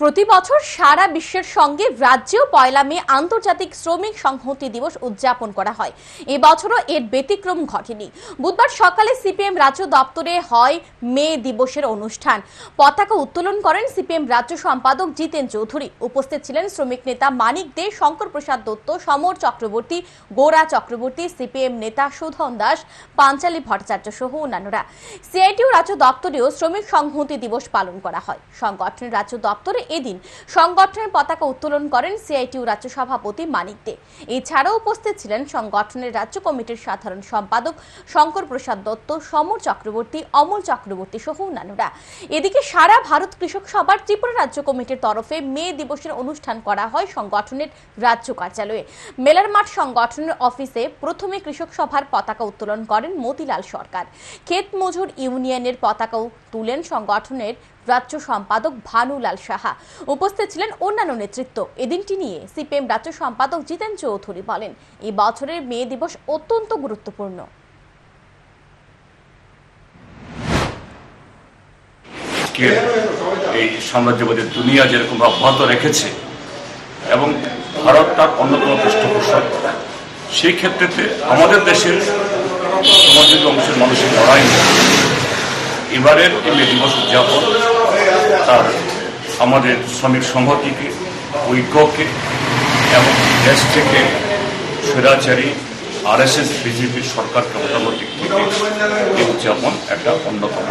প্রতি বছর সারা বিশ্বের সঙ্গে রাজ্যেও পয়লা মে আন্তর্জাতিক শ্রমিক সংহতি দিবস উদযাপন করা হয়। এবছরও এর ব্যতিক্রম ঘটেনি। বুধবার সকালে সিপিএম রাজ্য দপ্তরে হয় মে দিবসের অনুষ্ঠান। পতাকা উত্তোলন করেন সিপিএম রাজ্য সম্পাদক জিতেন চৌধুরী। উপস্থিত ছিলেন শ্রমিক নেতা মানিক দে, শঙ্কর প্রসাদ দত্ত, সমর চক্রবর্তী, গোরা চক্রবর্তী, সিপিএম নেতা সুধন দাস, পাঞ্চালী ভট্টাচার্য সহ অন্যান্যরা। সিআইটিউ রাজ্য দপ্তরেও শ্রমিক সংহতি দিবস পালন করা হয়। সংগঠনের রাজ্য দপ্তরে এদিন সংগঠনের পতাকা উত্তোলন করেন সিআইটিউ রাজ্য সভাপতি মানিক দে। এছাড়াও উপস্থিত ছিলেন সংগঠনের রাজ্য কমিটির সাধারণ সম্পাদক শঙ্কর প্রসাদ দত্ত, সমর চক্রবর্তী, অমল চক্রবর্তী সহ অন্যান্যরা। এদিকে সারা ভারত কৃষক সভার ত্রিপুরা রাজ্য কমিটির তরফে মে দিবসের অনুষ্ঠান করা হয় সংগঠনের রাজ্য কার্যালয়ে। মেলার মাঠ সংগঠনের অফিসে প্রথমে কৃষক সভার পতাকা উত্তোলন করেন মতিলাল সরকার। ক্ষেত মজুর ইউনিয়নের পতাকাও তুলেন সংগঠনের রাজ্য সম্পাদক ভানুলাল সাহা। উপস্থিত ছিলেন অন্যান্য নেতৃত্ব। এদিনটি নিয়ে সিপিএম রাজ্য সম্পাদক জিতেন চৌধুরী বলেন, এই বছরের মে দিবস অত্যন্ত গুরুত্বপূর্ণ। এই দুনিয়া যেরকম অব্যাহত রেখেছে এবং ভারত তার অন্যতম পৃষ্ঠপোষক, সেই ক্ষেত্রেতে আমাদের দেশের সমাজিক অংশের মানুষের লড়াই এবারের এই মে দিবস উদযাপন, তার আমাদের শ্রমিক সংহতিকে, ঐক্যকে এবং দেশ থেকে স্বৈরাচারী আরএসএস বিজেপির মোটামুটি থেকে এই উদযাপন একটা অন্যতম